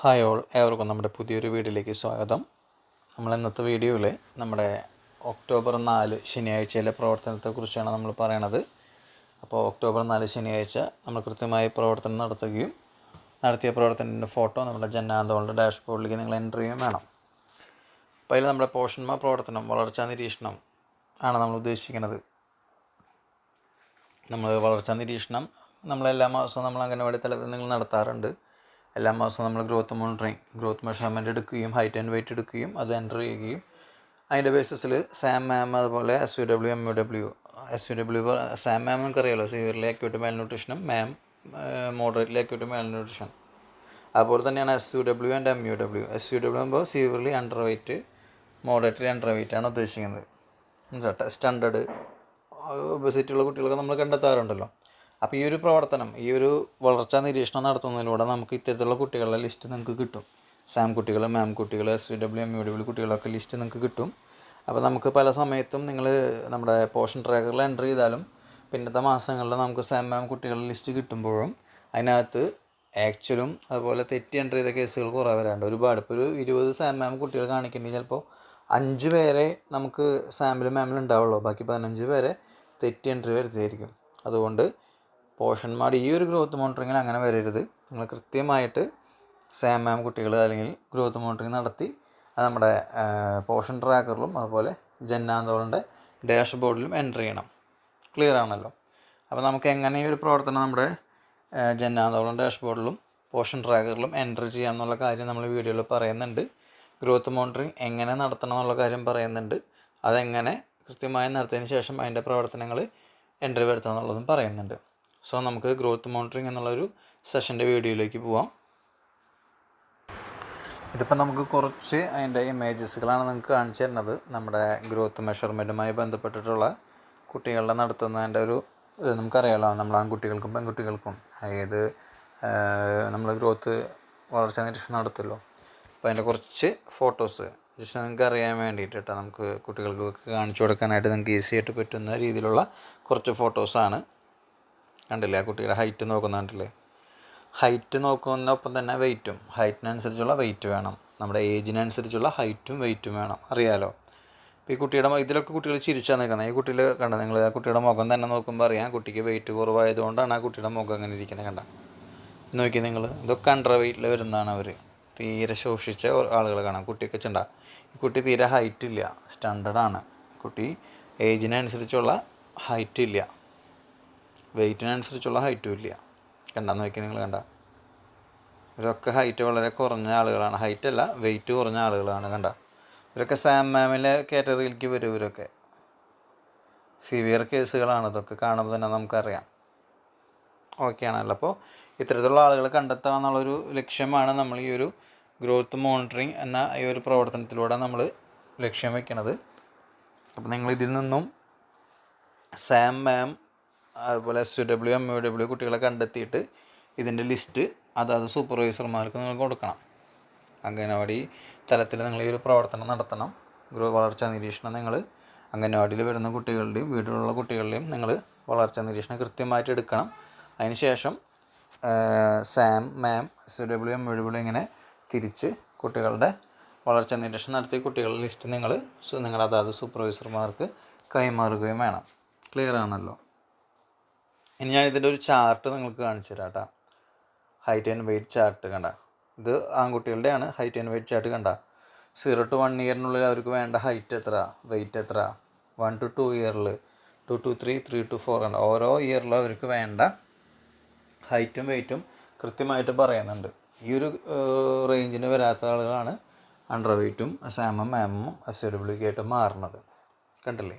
Hi all ഏവർക്കും നമ്മുടെ പുതിയൊരു വീഡിയോയിലേക്ക് സ്വാഗതം. നമ്മൾ ഇന്നത്തെ വീഡിയോയിൽ നമ്മുടെ ഒക്ടോബർ നാല് ശനിയാഴ്ചയിലെ പ്രവർത്തനത്തെക്കുറിച്ചാണ് നമ്മൾ പറയണത്. അപ്പോൾ ഒക്ടോബർ നാല് ശനിയാഴ്ച നമ്മൾ കൃത്യമായി പ്രവർത്തനം നടത്തുകയും നടത്തിയ പ്രവർത്തനത്തിന്റെ ഫോട്ടോ നമ്മുടെ ജന്നാന്തോളിന്റെ ഡാഷ്ബോർഡിലേക്ക് നിങ്ങൾ എന്റർ ചെയ്യുകയും വേണം. അപ്പോൾ അതിൽ നമ്മുടെ പോഷന്മ പ്രവർത്തനം വളർച്ചാ നിരീക്ഷണം ആണ് നമ്മൾ ഉദ്ദേശിക്കുന്നത്. നമ്മൾ വളർച്ചാ നിരീക്ഷണം നമ്മളെല്ലാ മാസവും നമ്മൾ അംഗനവാടി തലത്തിൽ നിങ്ങൾ നടത്താറുണ്ട്. എല്ലാ മാസവും നമ്മൾ ഗ്രോത്ത് മോണിറ്ററിങ് ഗ്രോത്ത് മെഷർമെന്റ് എടുക്കുകയും ഹൈറ്റ് ആൻഡ് വെയിറ്റ് എടുക്കുകയും അത് എന്റർ ചെയ്യുകയും. അതിന്റെ ബേസിസിൽ സാം മാം അതുപോലെ S U W M U W S U W SAM MAM നമുക്ക് അറിയാമല്ലോ സിവിയർലി അക്യൂട്ട് മാൽ ന്യൂട്രീഷനും MAM moderately acute malnutrition അതുപോലെ തന്നെയാണ് S U W and M U W S U W ആകുമ്പോൾ severely underweight moderately underweight ആണ് ഉദ്ദേശിക്കുന്നത് standard obesity ഉള്ള കുട്ടികളൊക്കെ നമ്മൾ കണ്ടെത്താറുണ്ടല്ലോ. അപ്പോൾ ഈ ഒരു പ്രവർത്തനം ഈ ഒരു വളർച്ചാ നിരീക്ഷണം നടത്തുന്നതിലൂടെ നമുക്ക് ഇത്തരത്തിലുള്ള കുട്ടികളുടെ ലിസ്റ്റ് നിങ്ങൾക്ക് കിട്ടും. സാം കുട്ടികൾ മാം കുട്ടികൾ S V W M U W കുട്ടികളൊക്കെ ലിസ്റ്റ് നിങ്ങൾക്ക് കിട്ടും. അപ്പോൾ നമുക്ക് പല സമയത്തും നിങ്ങൾ നമ്മുടെ പോഷൻ ട്രാക്കറിൽ എന്റർ ചെയ്താലും പിന്നത്തെ മാസങ്ങളിൽ നമുക്ക് സാം മാം കുട്ടികളുടെ ലിസ്റ്റ് കിട്ടുമ്പോഴും അതിനകത്ത് ആക്ച്വലും അതുപോലെ തെറ്റി എന്റർ ചെയ്ത കേസുകൾ കുറേ വരാണ്ട് ഒരുപാട്. ഇപ്പോൾ ഒരു ഇരുപത് സാം മാം കുട്ടികൾ കാണിക്കണമെങ്കിൽ ചിലപ്പോൾ അഞ്ച് പേരെ നമുക്ക് സാമ്പിൾ മാമിൽ ഉണ്ടാവുള്ളൂ. ബാക്കി പതിനഞ്ച് പേരെ തെറ്റി എൻട്രി വരുത്തിയായിരിക്കും. അതുകൊണ്ട് പോഷന്മാർ ഈ ഒരു ഗ്രോത്ത് മോണിറ്ററിങ്ങിൽ അങ്ങനെ വരരുത്. നിങ്ങൾ കൃത്യമായിട്ട് സാം മാം കുട്ടികൾ അല്ലെങ്കിൽ ഗ്രോത്ത് മോണിറ്ററിങ് നടത്തി അത് നമ്മുടെ പോഷൻ ട്രാക്കറിലും അതുപോലെ ജന്നാന്തോളിന്റെ ഡാഷ് ബോർഡിലും എന്റർ ചെയ്യണം. ക്ലിയർ ആണല്ലോ? അപ്പോൾ നമുക്ക് എങ്ങനെ ഈ ഒരു പ്രവർത്തനം നമ്മുടെ ജന്നാന്തോളം ഡാഷ് ബോർഡിലും പോഷൻ ട്രാക്കറിലും എന്റർ ചെയ്യാമെന്നുള്ള കാര്യം നമ്മൾ വീഡിയോയിൽ പറയുന്നുണ്ട്. ഗ്രോത്ത് മോണിറ്ററിങ് എങ്ങനെ നടത്തണം എന്നുള്ള കാര്യം പറയുന്നുണ്ട്. അതെങ്ങനെ കൃത്യമായി നടത്തിയതിന് ശേഷം അതിന്റെ പ്രവർത്തനങ്ങൾ എന്റർ വരുത്തുക എന്നുള്ളതും പറയുന്നുണ്ട്. സോ നമുക്ക് ഗ്രോത്ത് മോണിറ്ററിങ് എന്നുള്ളൊരു സെഷന്റെ വീഡിയോയിലേക്ക് പോവാം. ഇതിപ്പോൾ നമുക്ക് കുറച്ച് അതിന്റെ ഇമേജസുകളാണ് നിങ്ങൾക്ക് കാണിച്ചു തരുന്നത്. നമ്മുടെ ഗ്രോത്ത് മെഷർമെന്റുമായി ബന്ധപ്പെട്ടിട്ടുള്ള കുട്ടികളുടെ നടത്തുന്നതിന്റെ ഒരു ഇത് നമുക്കറിയാലോ നമ്മൾ ആൺകുട്ടികൾക്കും പെൺകുട്ടികൾക്കും അതായത് നമ്മൾ ഗ്രോത്ത് വളർച്ചാ നിരീക്ഷണം നടത്തുമല്ലോ. അപ്പോൾ അതിന്റെ കുറച്ച് ഫോട്ടോസ് ജസ്റ്റ് നിങ്ങൾക്ക് അറിയാൻ വേണ്ടിയിട്ട് കേട്ടോ നമുക്ക് കുട്ടികൾക്ക് കാണിച്ചു കൊടുക്കാനായിട്ട് നിങ്ങൾക്ക് ഈസി ആയിട്ട് പറ്റുന്ന രീതിയിലുള്ള കുറച്ച് ഫോട്ടോസാണ് കണ്ടില്ലേ? ആ കുട്ടിയുടെ ഹൈറ്റ് നോക്കുന്ന കണ്ടില്ലേ? ഹൈറ്റ് നോക്കുന്നതിനൊപ്പം തന്നെ വെയിറ്റും ഹൈറ്റിനനുസരിച്ചുള്ള വെയിറ്റ് വേണം. നമ്മുടെ ഏജിനനുസരിച്ചുള്ള ഹൈറ്റും വെയിറ്റും വേണം. അറിയാലോ? ഇപ്പോൾ ഈ കുട്ടിയുടെ ഇതിലൊക്കെ കുട്ടികൾ ചിരിച്ചാണ് നിൽക്കുന്നത് ഈ കുട്ടിയിൽ കണ്ട നിങ്ങൾ ആ കുട്ടിയുടെ മുഖം തന്നെ നോക്കുമ്പോൾ അറിയാം. കുട്ടിക്ക് വെയിറ്റ് കുറവായതുകൊണ്ടാണ് ആ കുട്ടിയുടെ മുഖം അങ്ങനെ ഇരിക്കുന്നത് കണ്ട. നോക്കി നിങ്ങൾ ഇതൊക്കെ അണ്ടർ വെയിറ്റിൽ വരുന്നതാണ് അവർ തീരെ ശോഷിച്ച ആളുകൾ കാണാം. കുട്ടിയൊക്കെ ചെണ്ട ഈ കുട്ടി തീരെ ഹൈറ്റ് ഇല്ല. സ്റ്റാൻഡേർഡാണ് കുട്ടി ഏജിനനുസരിച്ചുള്ള ഹൈറ്റ് ഇല്ല. വെയിറ്റിനനുസരിച്ചുള്ള ഹൈറ്റും ഇല്ല. കണ്ടാന്ന് നോക്കി നിങ്ങൾ കണ്ട. ഇവരൊക്കെ ഹൈറ്റ് വളരെ കുറഞ്ഞ ആളുകളാണ്. ഹൈറ്റ് അല്ല വെയിറ്റ് കുറഞ്ഞ ആളുകളാണ് കണ്ട. ഇവരൊക്കെ സാം മാമിലെ കാറ്റഗറിയിലേക്ക് വരും ഇവരൊക്കെ. സിവിയർ കേസുകളാണ് ഇതൊക്കെ കാണുമ്പോൾ തന്നെ നമുക്കറിയാം. ഓക്കെ ആണല്ലോ. അപ്പോൾ ഇത്തരത്തിലുള്ള ആളുകൾ കണ്ടെത്തുക എന്നുള്ളൊരു ലക്ഷ്യമാണ് നമ്മൾ ഈ ഒരു ഗ്രോത്ത് മോണിറ്ററിങ് എന്ന ഈ ഒരു പ്രവർത്തനത്തിലൂടെ നമ്മൾ ലക്ഷ്യം വയ്ക്കുന്നത് അപ്പോൾ നിങ്ങൾ ഇതിൽ നിന്നും സാം മാം അതുപോലെ S U W M U W കുട്ടികളെ കണ്ടെത്തിയിട്ട് ഇതിന്റെ ലിസ്റ്റ് അതാത് സൂപ്പർവൈസർമാർക്ക് നിങ്ങൾ കൊടുക്കണം. അംഗനവാടി തലത്തിൽ നിങ്ങൾ ഈ ഒരു പ്രവർത്തനം നടത്തണം. ഗ്രോ വളർച്ചാ നിരീക്ഷണം നിങ്ങൾ അംഗനവാടിയിൽ വരുന്ന കുട്ടികളുടെയും വീടുകളിലുള്ള കുട്ടികളുടെയും നിങ്ങൾ വളർച്ചാ നിരീക്ഷണം കൃത്യമായിട്ട് എടുക്കണം. അതിനുശേഷം SAM MAM S W M W ഇങ്ങനെ തിരിച്ച് കുട്ടികളുടെ വളർച്ചാ നിരീക്ഷണം നടത്തിയ കുട്ടികളുടെ ലിസ്റ്റ് നിങ്ങൾ നിങ്ങളുടെ അതാത് സൂപ്പർവൈസർമാർക്ക് കൈമാറുകയും വേണം. ക്ലിയർ ആണല്ലോ? ഇനി ഞാൻ ഇതിന്റെ ഒരു ചാർട്ട് നിങ്ങൾക്ക് കാണിച്ചു തരാം കേട്ടോ ഹൈറ്റ് ആൻഡ് വെയിറ്റ് ചാർട്ട് കണ്ട. ഇത് ആൺകുട്ടികളുടെയാണ് ഹൈറ്റ് ആൻഡ് വെയിറ്റ് ചാർട്ട് കണ്ട. സീറോ ടു വൺ ഇയറിനുള്ളിൽ അവർക്ക് വേണ്ട ഹൈറ്റ് എത്ര വെയിറ്റ് എത്ര വൺ ടു ടു ഇയറിൽ two to three three to four കണ്ട. ഓരോ ഇയറിലും അവർക്ക് വേണ്ട ഹൈറ്റും വെയിറ്റും കൃത്യമായിട്ട് പറയുന്നുണ്ട്. ഈ ഒരു റേഞ്ചിന് വരാത്ത ആളുകളാണ് അണ്ടർ വെയിറ്റും സാമും മാമും എസ് ഡബ്ല്യു ആയിട്ട് മാറുന്നത്. കണ്ടില്ലേ?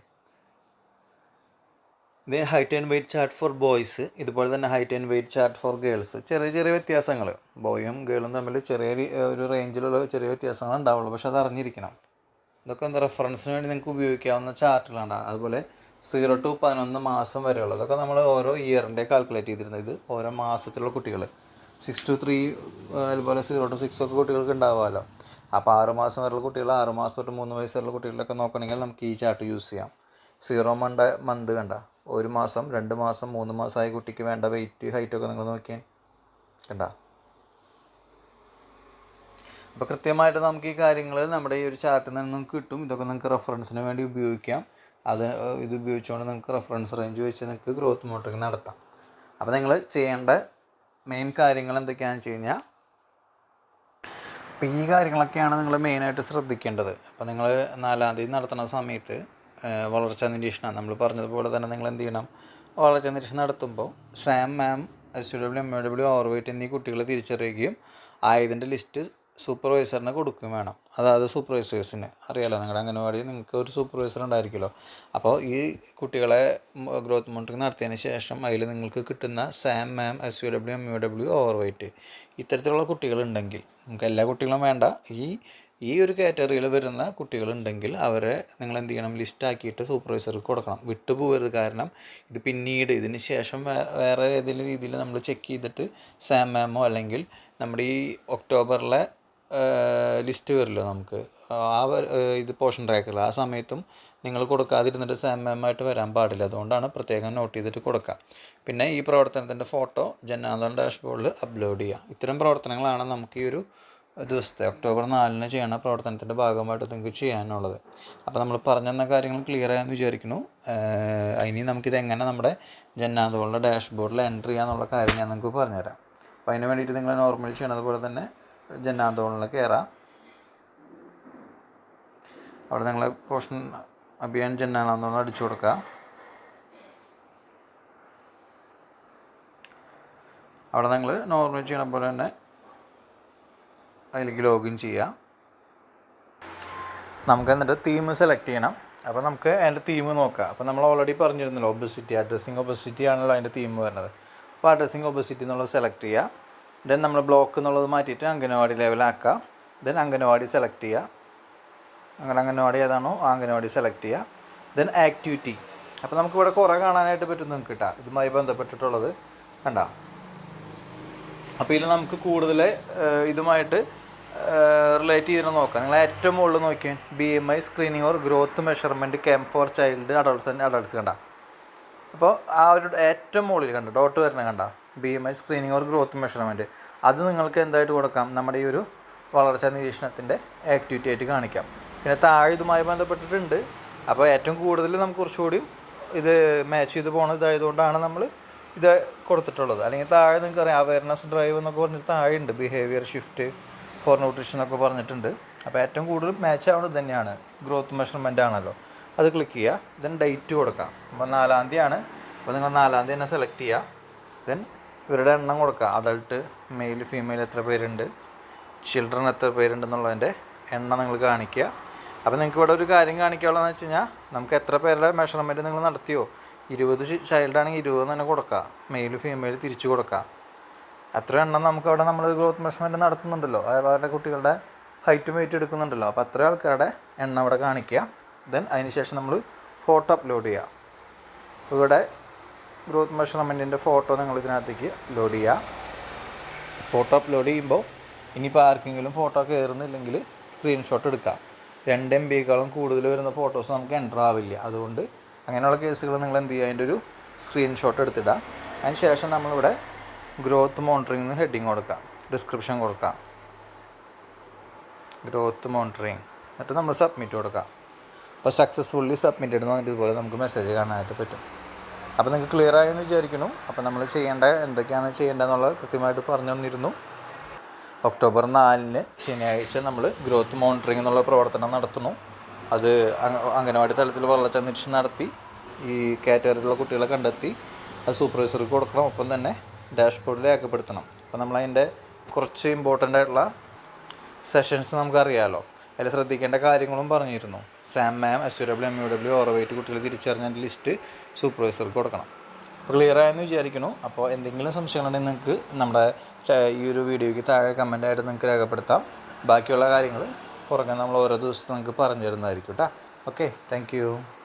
ഇത് height and weight chart for boys ഇതുപോലെ തന്നെ height and weight chart for girls ചെറിയ ചെറിയ വ്യത്യാസങ്ങൾ ബോയും ഗേളും തമ്മിൽ ചെറിയ ഒരു റേഞ്ചിലുള്ള ചെറിയ വ്യത്യാസങ്ങൾ ഉണ്ടാവുള്ളൂ. പക്ഷെ അത് അറിഞ്ഞിരിക്കണം. ഇതൊക്കെ എന്താ റെഫറൻസിന് വേണ്ടി നിങ്ങൾക്ക് ഉപയോഗിക്കാവുന്ന ചാർട്ടുകളാണ് അതുപോലെ സീറോ ടു പതിനൊന്ന് മാസം വരെയുള്ളത് അതൊക്കെ നമ്മൾ ഓരോ ഇയറിന്റെ കാൽക്കുലേറ്റ് ചെയ്തിരുന്നത്. ഇത് ഓരോ മാസത്തിലുള്ള കുട്ടികൾ സിക്സ് ടു ത്രീ അതുപോലെ സീറോ ടു സിക്സ് ഒക്കെ കുട്ടികൾക്ക് ഉണ്ടാവുമല്ലോ. അപ്പോൾ ആറ് മാസം വരെയുള്ള കുട്ടികൾ ആറ് മാസം തൊട്ട് മൂന്ന് വയസ്സുള്ള വരെയുള്ള കുട്ടികളൊക്കെ നോക്കണമെങ്കിൽ നമുക്ക് ഈ ചാർട്ട് യൂസ് ചെയ്യാം. സീറോ മണ്ട മന്ത് കണ്ട. ഒരു മാസം രണ്ട് മാസം മൂന്ന് മാസമായ കുട്ടിക്ക് വേണ്ട വെയിറ്റ് ഹൈറ്റ് ഒക്കെ നിങ്ങൾ നോക്കിയാൽ കണ്ട? അപ്പോൾ കൃത്യമായിട്ട് നമുക്ക് ഈ കാര്യങ്ങൾ നമ്മുടെ ഈ ഒരു ചാർട്ടിൽ നിന്ന് നിങ്ങൾക്ക് കിട്ടും. ഇതൊക്കെ നിങ്ങൾക്ക് റെഫറൻസിന് വേണ്ടി ഉപയോഗിക്കാം. അത് ഇത് ഉപയോഗിച്ചുകൊണ്ട് നിങ്ങൾക്ക് റെഫറൻസ് റേഞ്ച് വെച്ച് നിങ്ങൾക്ക് ഗ്രോത്ത് മോട്ടറിങ് നടത്താം. അപ്പോൾ നിങ്ങൾ ചെയ്യേണ്ട മെയിൻ കാര്യങ്ങൾ എന്തൊക്കെയാണെന്ന് വെച്ച് കഴിഞ്ഞാൽ അപ്പോൾ ഈ കാര്യങ്ങളൊക്കെയാണ് നിങ്ങൾ മെയിനായിട്ട് ശ്രദ്ധിക്കേണ്ടത്. അപ്പോൾ നിങ്ങൾ നാലാം തീയതി നടത്തുന്ന സമയത്ത് വളർച്ചാ നിരീക്ഷണം. നമ്മൾ പറഞ്ഞതുപോലെ തന്നെ നിങ്ങൾ എന്ത് ചെയ്യണം? വളർച്ചാ നിരീക്ഷണം നടത്തുമ്പോൾ SAM MAM S U W M A W weight എന്നീ കുട്ടികളെ തിരിച്ചറിയുകയും ആയതിന്റെ ലിസ്റ്റ് സൂപ്പർവൈസറിന് കൊടുക്കുകയും വേണം. അതായത് സൂപ്പർവൈസേഴ്സിന് അറിയാലോ നിങ്ങളുടെ അംഗനവാടി നിങ്ങൾക്ക് ഒരു സൂപ്പർവൈസർ ഉണ്ടായിരിക്കുമല്ലോ. അപ്പോൾ ഈ കുട്ടികളെ ഗ്രോത്ത് മോണിറ്ററിങ് നടത്തിയതിന് ശേഷം അതിൽ നിങ്ങൾക്ക് കിട്ടുന്ന SAM MAM S U W M U W weight ഇത്തരത്തിലുള്ള കുട്ടികളുണ്ടെങ്കിൽ നമുക്ക് എല്ലാ കുട്ടികളും വേണ്ട. ഈ ഈ ഒരു കാറ്റഗറിയിൽ വരുന്ന കുട്ടികളുണ്ടെങ്കിൽ അവരെ നിങ്ങൾ എന്ത് ചെയ്യണം ലിസ്റ്റാക്കിയിട്ട് സൂപ്പർവൈസർക്ക് കൊടുക്കണം. വിട്ടുപോകരുത് കാരണം ഇത് പിന്നീട് ഇതിന് ശേഷം വേറെ ഏതെങ്കിലും രീതിയിൽ നമ്മൾ ചെക്ക് ചെയ്തിട്ട് സാം മാമോ അല്ലെങ്കിൽ നമ്മുടെ ഈ ഒക്ടോബറിലെ ലിസ്റ്റ് വരില്ലോ നമുക്ക്. ആ ഇത് പോർഷൻ ട്രാക്കറിൽ ആ സമയത്തും നിങ്ങൾ കൊടുക്കാതിരുന്നിട്ട് സാം മാമായിട്ട് വരാൻ പാടില്ല. അതുകൊണ്ടാണ് പ്രത്യേകം നോട്ട് ചെയ്തിട്ട് കൊടുക്കുക പിന്നെ ഈ പ്രവർത്തനത്തിന്റെ ഫോട്ടോ ജനാന്തൻ ഡാഷ്ബോർഡിൽ അപ്ലോഡ് ചെയ്യുക ഇത്തരം പ്രവർത്തനങ്ങളാണ് നമുക്ക് ഈ ഒരു ദിവസത്തെ ഒക്ടോബർ നാലിന് ചെയ്യണ പ്രവർത്തനത്തിന്റെ ഭാഗമായിട്ട് നിങ്ങൾക്ക് ചെയ്യാനുള്ളത്. അപ്പോൾ നമ്മൾ പറഞ്ഞെന്ന കാര്യങ്ങൾ ക്ലിയർ ആയെന്ന് വിചാരിക്കുന്നു. ഇനി നമുക്കിത് എങ്ങനെ നമ്മുടെ ജന്നാന്തോളിന്റെ ഡാഷ്ബോർഡിൽ എൻട്രി ചെയ്യാന്നുള്ള കാര്യം ഞാൻ നിങ്ങൾക്ക് പറഞ്ഞുതരാം. അപ്പോൾ അതിന് വേണ്ടിയിട്ട് നിങ്ങൾ നോർമൽ ചെയ്യണത് പോലെ തന്നെ ജന്നാന്തോളിൽ കയറാം. അവിടെ നിങ്ങൾ പോഷൻ അഭിയാൻ ജന്നാന്തോളം അടിച്ചു കൊടുക്കുക. അവിടെ നിങ്ങൾ നോർമൽ ചെയ്യണ പോലെ തന്നെ അതിലേക്ക് ലോഗിൻ ചെയ്യാം. നമുക്ക് എന്നിട്ട് തീം സെലക്ട് ചെയ്യണം. അപ്പോൾ നമുക്ക് അതിന്റെ തീം നോക്കാം. അപ്പോൾ നമ്മൾ ഓൾറെഡി പറഞ്ഞിരുന്നല്ലോ ഒബസിറ്റി അഡ്രസ്സിങ് ഒബസിറ്റി ആണല്ലോ അതിന്റെ തീം വരുന്നത്. അപ്പോൾ അഡ്രസ്സിങ് ഒബസിറ്റി എന്നുള്ളത് സെലക്ട് ചെയ്യുക ദെൻ നമ്മൾ ബ്ലോക്ക് എന്നുള്ളത് മാറ്റിയിട്ട് അംഗനവാടി ലെവലാക്കുക ദെൻ അംഗനവാടി സെലക്ട് ചെയ്യുക അങ്ങനെ അംഗനവാടി ഏതാണോ ആ അംഗനവാടി സെലക്ട് ചെയ്യുക ദെൻ ആക്ടിവിറ്റി അപ്പോൾ നമുക്ക് ഇവിടെ കുറേ കാണാനായിട്ട് പറ്റും നിങ്ങൾക്ക് കിട്ടാം ഇതുമായി ബന്ധപ്പെട്ടിട്ടുള്ളത്. കണ്ട? അപ്പോൾ ഇതിൽ നമുക്ക് കൂടുതൽ ഇതുമായിട്ട് റിലേറ്റ് ചെയ്തിട്ട് നോക്കാം. നിങ്ങൾ ഏറ്റവും മുകളിൽ നോക്കിയാൽ B M I screening or growth measurement camp for child adults adults കണ്ട. അപ്പോൾ ആ ഒരു ഏറ്റവും മുകളിൽ കണ്ട ഡോട്ട് വരണ കണ്ട B M I screening or growth measurement അത് നിങ്ങൾക്ക് എന്തായിട്ട് കൊടുക്കാം? നമ്മുടെ ഈ ഒരു വളർച്ചാ നിരീക്ഷണത്തിന്റെ ആക്ടിവിറ്റി ആയിട്ട് കാണിക്കാം. പിന്നെ താഴെ ഇതുമായി ബന്ധപ്പെട്ടിട്ടുണ്ട്. അപ്പോൾ ഏറ്റവും കൂടുതൽ നമുക്ക് കുറച്ചുകൂടി ഇത് മാച്ച് ചെയ്ത് പോകുന്നത് ഇതായതുകൊണ്ടാണ് നമ്മൾ ഇത് കൊടുത്തിട്ടുള്ളത്. അല്ലെങ്കിൽ താഴെ നിങ്ങൾക്ക് അറിയാം അവയർനെസ് ഡ്രൈവ് എന്നൊക്കെ പറഞ്ഞിട്ട് താഴെ ഉണ്ട് ബിഹേവിയർ ഷിഫ്റ്റ് ഫോർ ന്യൂട്രീഷൻ എന്നൊക്കെ പറഞ്ഞിട്ടുണ്ട്. അപ്പോൾ ഏറ്റവും കൂടുതൽ മാച്ച് ആവുന്നത് തന്നെയാണ് ഗ്രോത്ത് മെഷർമെന്റ് ആണല്ലോ. അത് ക്ലിക്ക് ചെയ്യുക. ദെൻ ഡേറ്റ് കൊടുക്കാം. അപ്പോൾ നാലാം തീയതിയാണ്. അപ്പോൾ നിങ്ങൾ നാലാം തീയതി തന്നെ സെലക്ട് ചെയ്യുക. ദെൻ ഇവരുടെ എണ്ണം കൊടുക്കുക. അഡൾട്ട് മെയിൽ ഫീമെയിൽ എത്ര പേരുണ്ട്? ചിൽഡ്രൻ എത്ര പേരുണ്ടെന്നുള്ളതിന്റെ എണ്ണം നിങ്ങൾ കാണിക്കുക. അപ്പോൾ നിങ്ങൾക്ക് ഇവിടെ ഒരു കാര്യം കാണിക്കാനുള്ളതെന്ന് വെച്ച് കഴിഞ്ഞാൽ നമുക്ക് എത്ര പേരുടെ മെഷർമെന്റ് നിങ്ങൾ നടത്തിയോ? ഇരുപത് ചൈൽഡ് ആണെങ്കിൽ ഇരുപത് തന്നെ കൊടുക്കുക. മെയിൽ ഫീമെയിൽ തിരിച്ചു കൊടുക്കുക. അത്ര എണ്ണം നമുക്ക് അവിടെ നമ്മൾ ഗ്രോത്ത് മെഷർമെന്റ് നടത്തുന്നുണ്ടല്ലോ. അവരുടെ കുട്ടികളുടെ ഹൈറ്റും വെയിറ്റ് എടുക്കുന്നുണ്ടല്ലോ. അപ്പോൾ അത്ര ആൾക്കാരുടെ എണ്ണം അവിടെ കാണിക്കുക. ദെൻ അതിന് ശേഷം നമ്മൾ ഫോട്ടോ അപ്ലോഡ് ചെയ്യുക. ഇവിടെ ഗ്രോത്ത് മെഷർമെന്റിന്റെ ഫോട്ടോ നിങ്ങൾ ഇതിനകത്തേക്ക് ലോഡ് ചെയ്യുക. ഫോട്ടോ അപ്ലോഡ് ചെയ്യുമ്പോൾ ഇനിയിപ്പോൾ ആർക്കെങ്കിലും ഫോട്ടോ കയറുന്നില്ലെങ്കിൽ സ്ക്രീൻഷോട്ട് എടുക്കാം രണ്ട് എം ബിയേക്കാളും കൂടുതൽ വരുന്ന ഫോട്ടോസ് നമുക്ക് എന്റർ ആവില്ല. അതുകൊണ്ട് അങ്ങനെയുള്ള കേസുകൾ നിങ്ങൾ എന്ത് ചെയ്യുക? അതിന്റെ ഒരു സ്ക്രീൻഷോട്ട് എടുത്തിടാം അതിന് ശേഷം നമ്മളിവിടെ ഗ്രോത്ത് മോണിറ്ററിംഗ് എന്ന് ഹെഡിങ് കൊടുക്കാം. ഡിസ്ക്രിപ്ഷൻ കൊടുക്കാം. ഗ്രോത്ത് മോണിറ്ററിങ് എന്നിട്ട് നമ്മൾ സബ്മിറ്റ് കൊടുക്കാം. അപ്പോൾ സക്സസ്ഫുള്ളി സബ്മിറ്റഡ് എന്ന് പറഞ്ഞിട്ട് ഇതുപോലെ നമുക്ക് മെസ്സേജ് കാണാനായിട്ട് പറ്റും. അപ്പോൾ നിങ്ങൾക്ക് ക്ലിയർ ആയെന്ന് വിചാരിക്കുന്നു. അപ്പോൾ നമ്മൾ ചെയ്യേണ്ട എന്തൊക്കെയാണ് ചെയ്യേണ്ടതെന്നുള്ളത് കൃത്യമായിട്ട് പറഞ്ഞു തന്നിരുന്നു. ഒക്ടോബർ നാലിന് ശനിയാഴ്ച നമ്മൾ ഗ്രോത്ത് മോണിറ്ററിംഗ് എന്നുള്ള പ്രവർത്തനം നടത്തുന്നു. അത് അംഗനവാടി തലത്തിൽ വളർച്ച നിരീക്ഷണം നടത്തി. ഈ കാറ്റഗറിയിലുള്ള കുട്ടികളെ കണ്ടെത്തി. അത് സൂപ്പർവൈസർക്ക് കൊടുക്കണം. ഒപ്പം തന്നെ ഡാഷ്ബോർഡിൽ രേഖപ്പെടുത്തണം. അപ്പോൾ നമ്മൾ അതിന്റെ കുറച്ച് ഇമ്പോർട്ടന്റ് ആയിട്ടുള്ള സെഷൻസ് നമുക്കറിയാമല്ലോ അതിൽ ശ്രദ്ധിക്കേണ്ട കാര്യങ്ങളും പറഞ്ഞിരുന്നു. SAM MAM S W M U W overweight കുട്ടികൾ തിരിച്ചറിഞ്ഞ ലിസ്റ്റ് സൂപ്പർവൈസർക്ക് കൊടുക്കണം. അപ്പോൾ ക്ലിയർ ആയെന്ന് വിചാരിക്കുന്നു. അപ്പോൾ എന്തെങ്കിലും സംശയങ്ങളുണ്ടെങ്കിൽ നിങ്ങൾക്ക് നമ്മുടെ ഈ ഒരു വീഡിയോയ്ക്ക് താഴെ കമന്റായിട്ട് നിങ്ങൾക്ക് രേഖപ്പെടുത്താം. ബാക്കിയുള്ള കാര്യങ്ങൾ പുറകെ നമ്മൾ ഓരോ ദിവസം നിങ്ങൾക്ക് പറഞ്ഞു തരുന്നതായിരിക്കും കേട്ടോ ഓക്കെ താങ്ക്